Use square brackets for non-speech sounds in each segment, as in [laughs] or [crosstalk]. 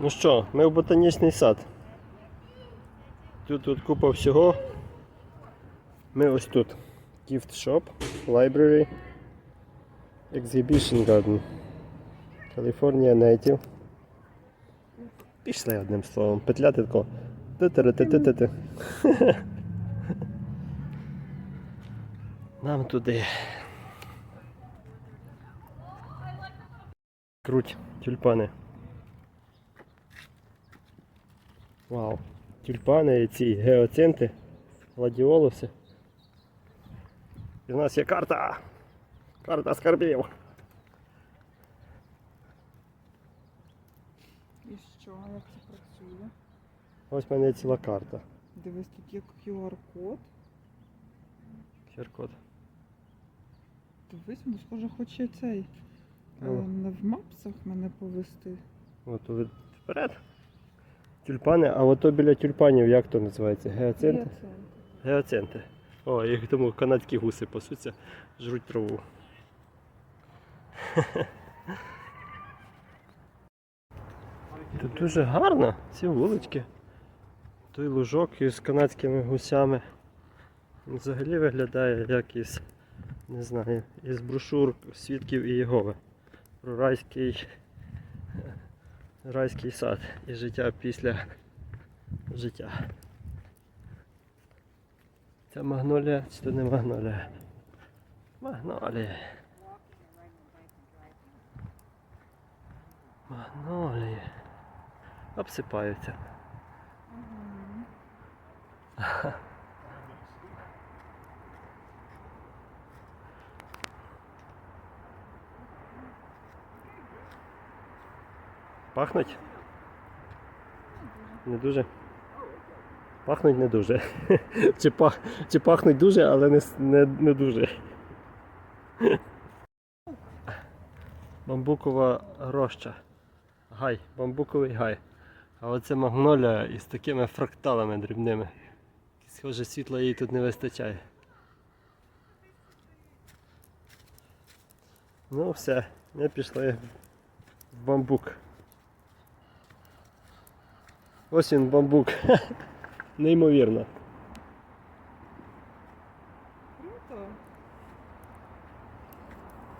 Ну що, ми в ботанічний сад. Тут, тут купа всього. Ми ось тут. Gift Shop, Library, Exhibition Garden, California Native. Пішли одним словом. Петляти тако. [laughs] Нам туди. Круть, тюльпани. Вау. Тюльпани ці геоценти, гладіолуси. І в нас є карта. Карта скарбів. І що, як це працює? Ось в мене ціла карта. Дивись, тут є QR-код. QR-код. Дивись, ну схоже, хоче цей. е, Ну. Не в мапсах мене повести. От ви вперед. Тюльпани, а ото біля тюльпанів як то називається? Геоценти? Це. Геоценти. О, і тому канадські гуси пасуться, жруть траву. [laughs] Тут дуже гарно, ці вулички. Той лужок із канадськими гусями. Взагалі виглядає як із, не знаю, із брошур свідків і Єгови. Про райський, райський сад і життя після життя. Це магнолія чи то не магнолія? Магнолія. Магнолії. Обсипаються. Пахнуть? Не дуже. Пахнуть не дуже. [laughs] Чи, пах, чи пахнуть дуже, але не, не, не дуже. [laughs] Бамбукова роща. Гай, бамбуковий гай. А оце магнолія із такими фракталами дрібними. Схоже, світла їй тут не вистачає. Ну все, ми пішли в бамбук. Ось він бамбук. [laughs] Неймовірно. Круто.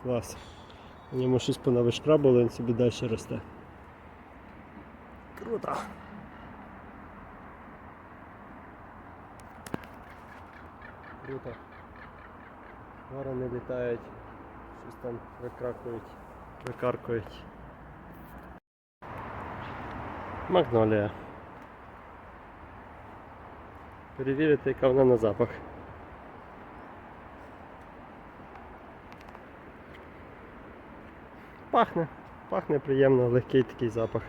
Клас. У ньому щось понавишкрабало, він собі далі росте. Круто. Круто. Ворони літають, щось там викракують, викаркують. Магнолія. Перевірити, яка вона на запах. Пахне, пахне приємно, легкий такий запах.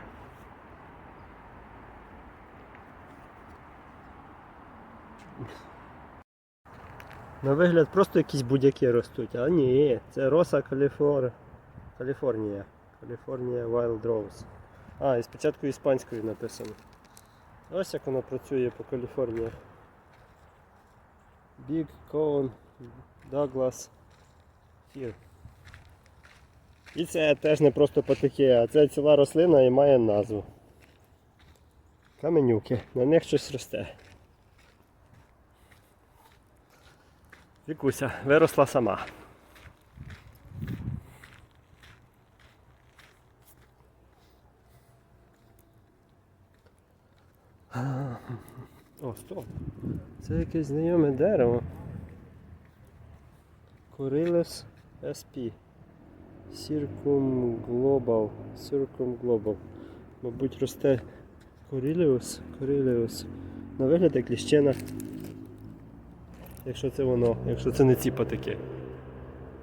На вигляд просто якісь будь-які ростуть, а ні, це Роса Каліфор... Каліфорнія. Каліфорнія Wild Rose. А, і спочатку іспанською написано. Ось як воно працює по Каліфорнії. Big Cone Douglas Fir. І це теж не просто патики, а це ціла рослина і має назву. Каменюки, на них щось росте. Вікуся виросла сама. О, стоп. Це якесь знайоме дерево. Corylus SP. Circumglobal. Circumglobal. Мабуть, росте Corylus. Corylus. На вигляд як ліщина. Якщо це воно, якщо це не ці патики.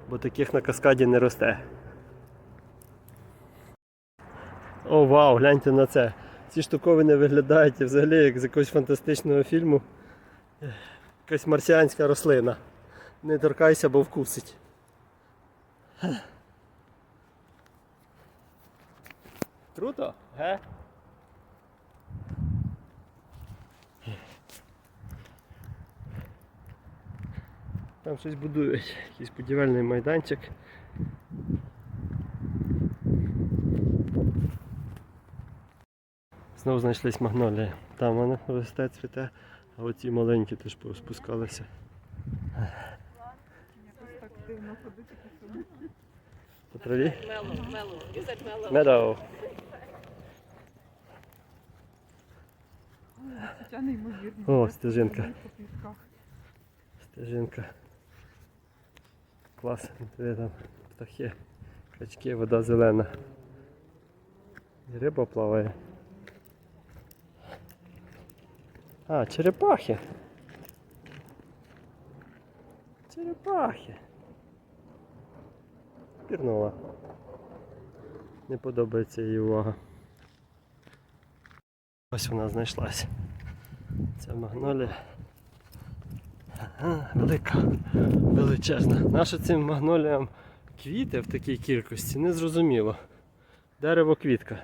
Бо таких на каскаді не росте. О, вау, гляньте на це. Ці штуковини виглядають взагалі як з якогось фантастичного фільму. Якась марсіанська рослина. Не торкайся, бо вкусить. Круто, ге? Там щось будують, якийсь будівельний майданчик. Знову знайшлись магнолії. Там вони росте, цвіте, а оці маленькі теж спускалися. По траві? Медоу. О, стежинка. Стежинка. Клас. Диви там птахи, качки, вода зелена. І риба плаває. А, черепахи. Черепахи. Пірнула. Не подобається її увага. Ось вона знайшлась. Це магнолія. Ага, велика, величезна. Нащо цим магноліям квіти в такій кількості, не зрозуміло. Дерево квітка.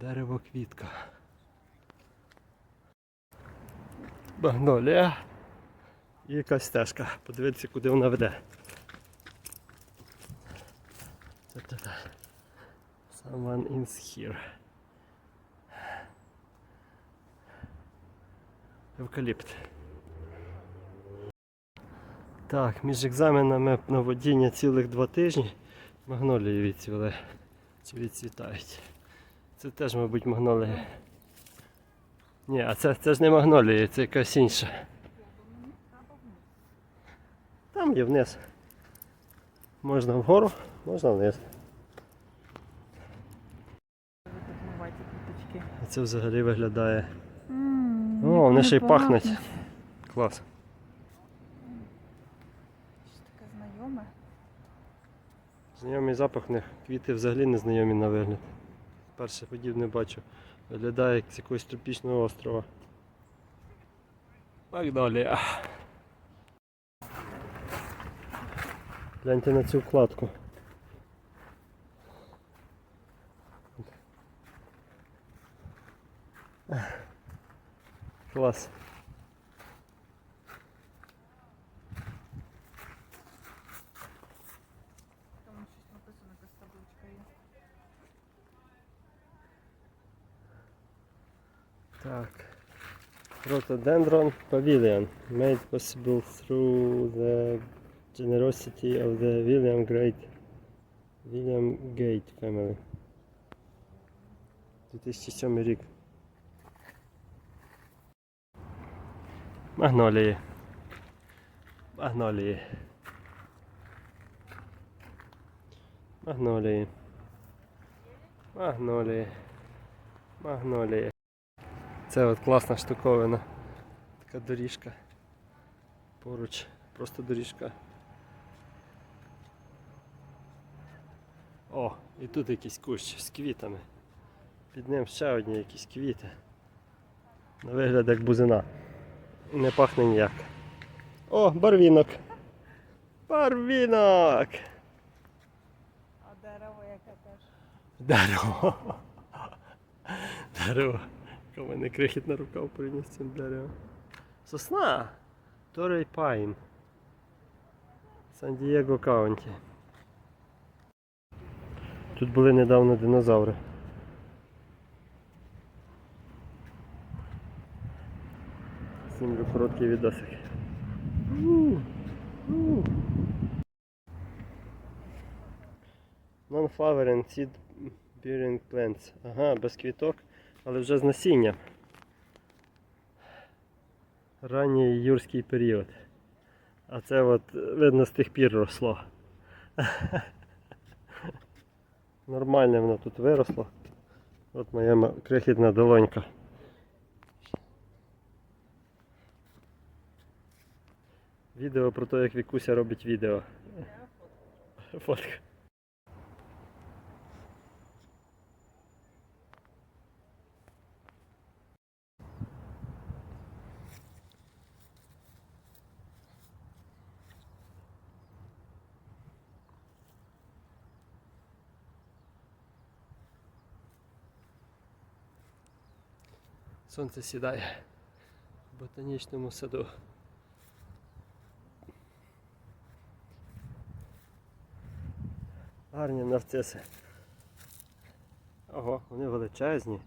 Дерево квітка. Магнолія. І якась стежка. Подивитися, куди вона веде. Someone is here. Евкаліпт. Так, між екзаменами на водіння цілих два тижні магнолії відцвіли. Чи відцвітають. Це теж, мабуть, магнолії. Ні, а це, це ж не магнолії, це якась інша. Там є вниз. Можна вгору, можна вниз. А це взагалі виглядає. О, вони ще й пахнуть. Клас. Що таке знайоме? Знайомий запах них. Квіти взагалі не знайомі на вигляд. Перше подібне бачу. Виглядає як з якогось тропічного острова. Магнолія. Гляньте на цю вкладку. Клас. Так. Rhododendron Pavilion, made possible through the generosity of the William Great William Gate family. 2007 рік. Магнолії. Магнолії. Магнолії. Магнолії. Магнолії. Це от класна штуковина. Така доріжка. Поруч. Просто доріжка. О, і тут якийсь кущ з квітами. Під ним ще одні якісь квіти. На вигляд як бузина. Не пахне ніяк. О, барвінок! Барвінок! А дерево яке теж. Дерево. [laughs] Дерево. У мене крихітна рука в приніс цим деревом. Сосна. Торей Пайн. Сан-Дієго Каунті. Тут були недавно динозаври. Знімлю короткий відосик. Non-flowering seed bearing plants. Ага, без квіток, але вже з насіння. Ранній юрський період. А це от видно з тих пір росло. [laughs] Нормально воно тут виросло. От моя крихітна долонька. Відео про те, як Вікуся робить відео. Фотка. Сонце сідає в ботанічному саду. Гарні нарциси. Ого, вони величезні.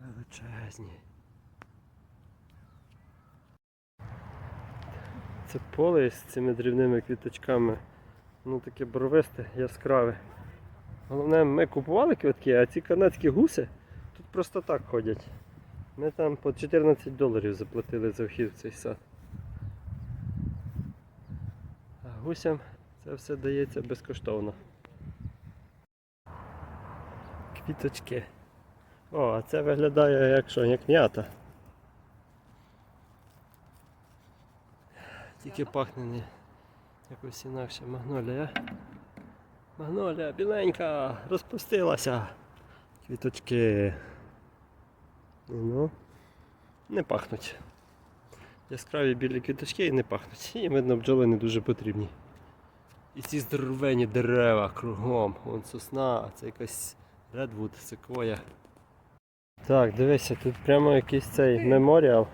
Величезні. Це поле з цими дрібними квіточками. Ну таке барвисте, яскраве. Головне, ми купували квитки, а ці канадські гуси тут просто так ходять. Ми там по 14 доларів заплатили за вхід в цей сад. А гусям це все дається безкоштовно. Квіточки. О, а це виглядає як що, як м'ята. Тільки пахне не якось інакше магнолія. Магнолія біленька, розпустилася. Квіточки. Ну, не пахнуть. Яскраві білі квіточки і не пахнуть. Їм, видно, бджоли не дуже потрібні. І ці здоровенні дерева кругом. Вон сосна, це якась редвуд, секвоя. Так, дивися, тут прямо якийсь цей меморіал.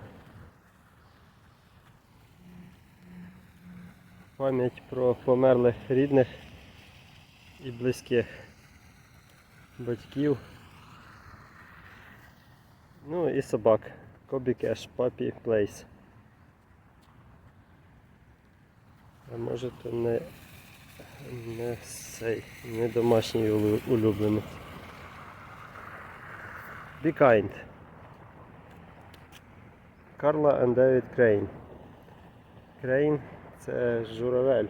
Пам'ять про померлих рідних і близьких батьків. Ну і собак. Кобі Кеш, Папі Плейс. А може то не, не цей, не домашній улю- улюбленець. Be kind. Карла and David Crane. Crane це журавель.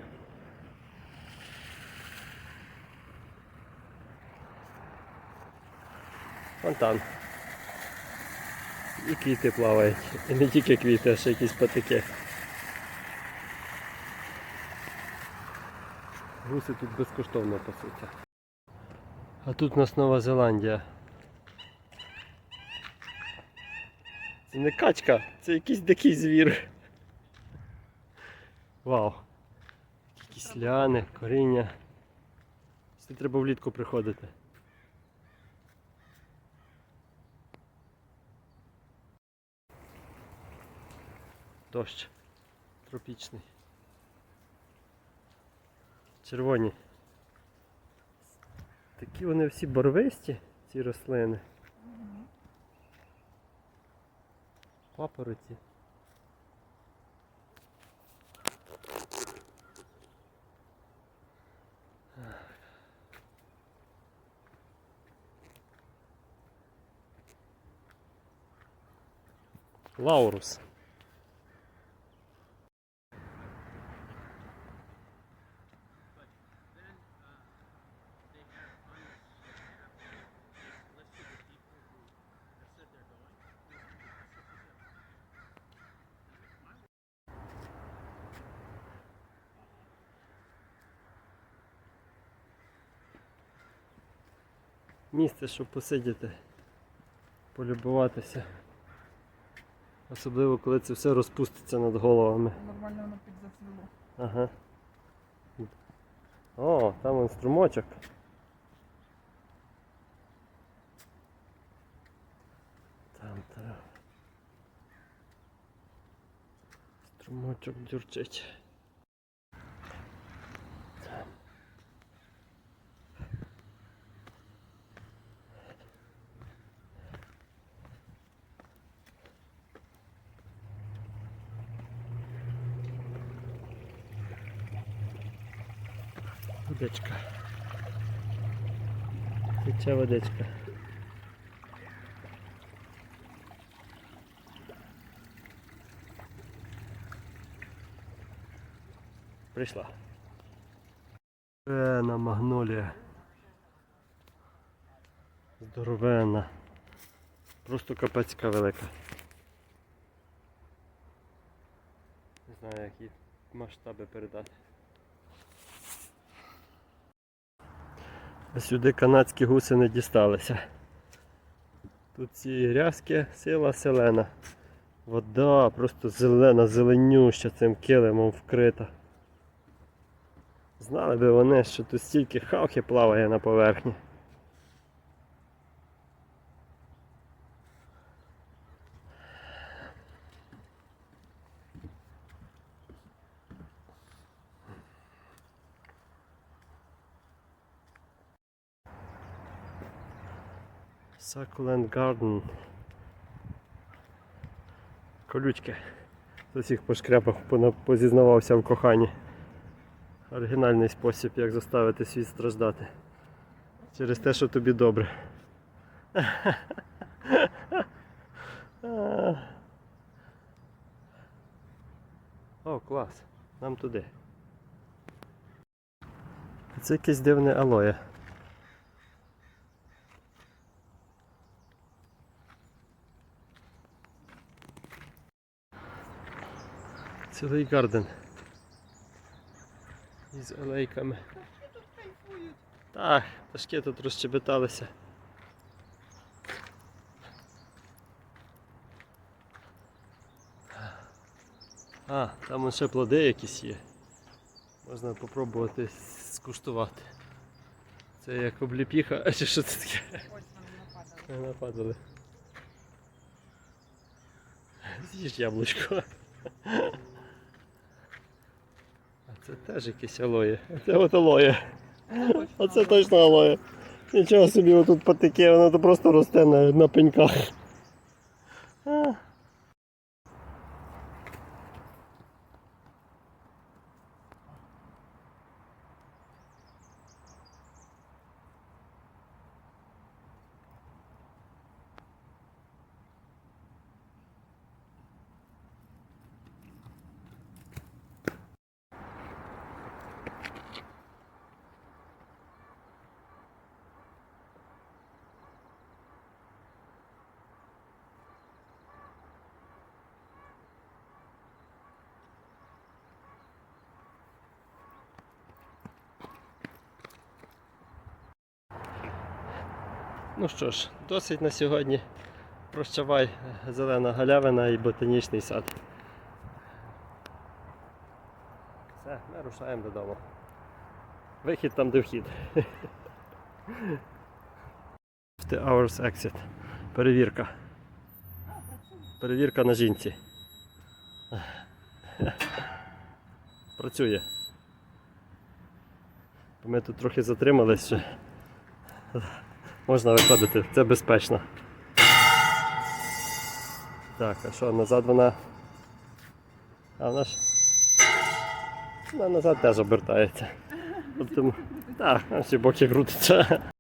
Фонтан. І квіти плавають. І не тільки квіти, а ще якісь патики. Гуси тут безкоштовно пасуться. А тут у нас Нова Зеландія. Це не качка, це якийсь дикий звір. Вау. Якісь ляни, коріння. Це треба влітку приходити. Дощ. Тропічний. Червоні. Такі вони всі барвисті, ці рослини. Папороті. Лаурус. Місце, щоб посидіти, полюбуватися. Особливо, коли це все розпуститься над головами. Нормально воно підзацвіло. Ага. О, там он струмочок. Там та. Струмочок дюрчить. Водичка. Тече водичка. Прийшла. Здоровена магнолія. Здоровена. Просто капецька велика. Не знаю, які масштаби передати. Сюди канадські гуси не дісталися. Тут ці грязки, сила селена. Вода просто зелена, зеленюща цим килимом вкрита. Знали би вони, що тут стільки хавки плаває на поверхні. Succulent Garden. Колючки. З усіх по шкряпах позізнавався в коханні. Оригінальний спосіб, як заставити світ страждати. Через те, що тобі добре. [laughs] О, клас. Нам туди. Це якесь дивне алоє. Цілий гарден. Із алейками. Так, пташки тут розчебеталися. А, там ще плоди якісь є. Можна попробувати скуштувати. Це як обліпіха, а [laughs] чи що це таке? Ось. Не нападали. З'їж яблучко. [laughs] Це теж якесь алоє. Це от алоє. Оце точно алоє. Нічого собі отут потеке, воно то просто росте на, на пеньках. Ну що ж, досить на сьогодні. Прощавай, зелена галявина і ботанічний сад. Все, ми рушаємо додому. Вихід там, де вхід. [laughs] The hours exit. Перевірка. Перевірка на жінці. [laughs] Працює. Ми тут трохи затримались ще. Можна виходити, це безпечно. Так, а що, назад вона. А вона ж. Вона назад теж обертається. Тобто, так, наші боки крутиться.